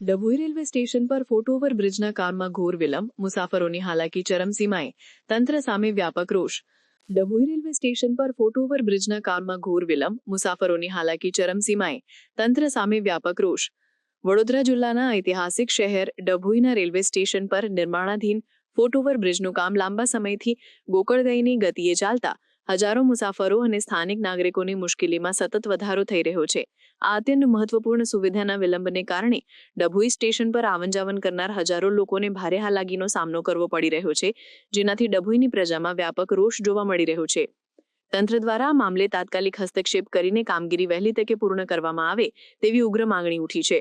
Dabhoi railway station પર ફોટોવર બ્રિજના કામમાં ઘોર વિલંબ, મુસાફરોની હાલાકી ચરમસીમાએ તંત્ર સામે વ્યાપક રોષ. ડભોઈ રેલવે સ્ટેશન પર ફોટોવર બ્રિજના કામમાં ઘોર વિલંબ, મુસાફરોની હાલાકી ચરમસીમાએ તંત્ર સામે વ્યાપક રોષ. વડોદરા જિલ્લાના ઐતિહાસિક શહેર ડભોઈના રેલવે સ્ટેશન પર નિર્માણાધીન ફોટોવર બ્રિજનું કામ લાંબા સમયથી ગોકળદયની ગતિએ ચાલતા હજારો મુસાફરો અને સ્થાનિક નાગરિકોની મુશ્કેલીમાં સતત વધારો થઈ રહ્યો છે. આ અત્યંત મહત્વપૂર્ણ સુવિધાના વિલંબને કારણે ડભોઈ સ્ટેશન પર આવન જાવન કરનાર હજારો લોકોને ભારે હાલાકીનો સામનો કરવો પડી રહ્યો છે, જેનાથી ડભોઈની પ્રજામાં વ્યાપક રોષ જોવા મળી રહ્યો છે. તંત્ર દ્વારા મામલે તાત્કાલિક હસ્તક્ષેપ કરીને કામગીરી વહેલી તકે પૂર્ણ કરવામાં આવે તેવી ઉગ્ર માંગણી ઉઠી છે.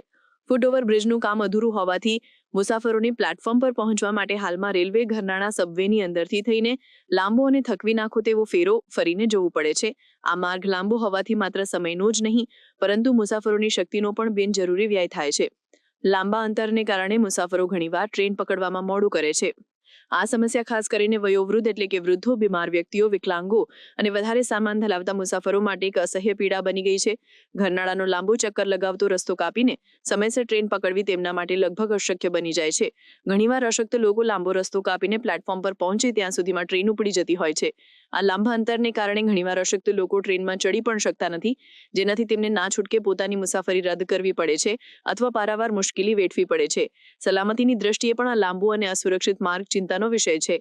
ફૂટઓવર બ્રિજનું કામ અધૂરું હોવાથી મુસાફરોની પ્લેટફોર્મ પર પહોંચવા માટે હાલમાં રેલવે ઘરનાળા સબવેની અંદરથી થઈને લાંબો અને થકવી નાખો તેવો ફેરો ફરીને જવું પડે છે. આ માર્ગ લાંબો હોવાથી માત્ર સમયનો જ નહીં, પરંતુ મુસાફરોની શક્તિનો પણ બિનજરૂરી વ્યય થાય છે. લાંબા અંતરને કારણે મુસાફરો ઘણીવાર ટ્રેન પકડવામાં મોડું કરે છે. આ સમસ્યા ખાસ કરીને વયોવૃદ્ધ એટલે કે વૃદ્ધો, બીમાર વ્યક્તિઓ, વિકલાંગો અને વધારે સામાન ધરાવતા મુસાફરો માટે એક અસહ્ય પીડા બની ગઈ છે. ઘરનાળાનો લાંબો ચક્કર લગાવતો રસ્તો કાપીને સમયસર ટ્રેન પકડવી તેમના માટે લગભગ અશક્ય બની જાય છે. ઘણીવાર અશક્ત લોકો લાંબો રસ્તો કાપીને પ્લેટફોર્મ પર પહોંચે ત્યાં સુધીમાં ટ્રેન ઉપડી જતી હોય છે. આ લાંબા અંતરને કારણે ઘણીવાર અશક્ત લોકો ટ્રેનમાં ચડી પણ શકતા નથી, જેનાથી તેમને ના છૂટકે પોતાની મુસાફરી રદ કરવી પડે છે અથવા પારાવાર મુશ્કેલી વેઠવી પડે છે. સલામતીની દ્રષ્ટિએ પણ આ લાંબો અને અસુરક્ષિત માર્ગ ચિંતાનો વિષય છે.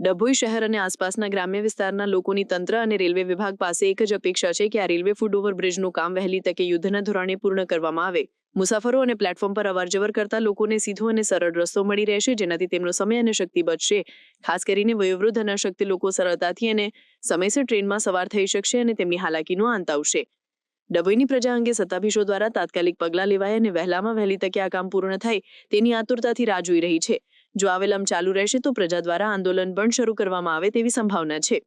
ડભોઈ શહેર અને આસપાસના ગ્રામ્ય વિસ્તારના લોકોની તંત્ર અને રેલવે વિભાગ પાસે એક જ અપેક્ષા છે કે આ રેલવે ફૂટ ઓવર બ્રિજનું કામ વહેલી તકે યુદ્ધના ધોરણે પૂર્ણ કરવામાં આવે. મુસાફરો અને પ્લેટફોર્મ પર અવરજવર કરતા લોકોને સીધો અને સરળ રસ્તો મળી રહેશે, જેનાથી તેમનો સમય અને શક્તિ બચશે. ખાસ કરીને વયોવૃદ્ધ અને લોકો સરળતાથી અને સમયસર ટ્રેનમાં સવાર થઈ શકશે અને તેમની હાલાકીનો અંત આવશે. ડભોઈની પ્રજા અંગે સત્તાધીશો દ્વારા તાત્કાલિક પગલાં લેવાય અને વહેલામાં વહેલી તકે આ કામ પૂર્ણ થાય તેની આતુરતાથી રાહ જોઈ રહી છે. જો આ વિલંબ ચાલુ રહેશે તો પ્રજા દ્વારા આંદોલન પણ શરૂ કરવામાં આવે તેવી સંભાવના છે.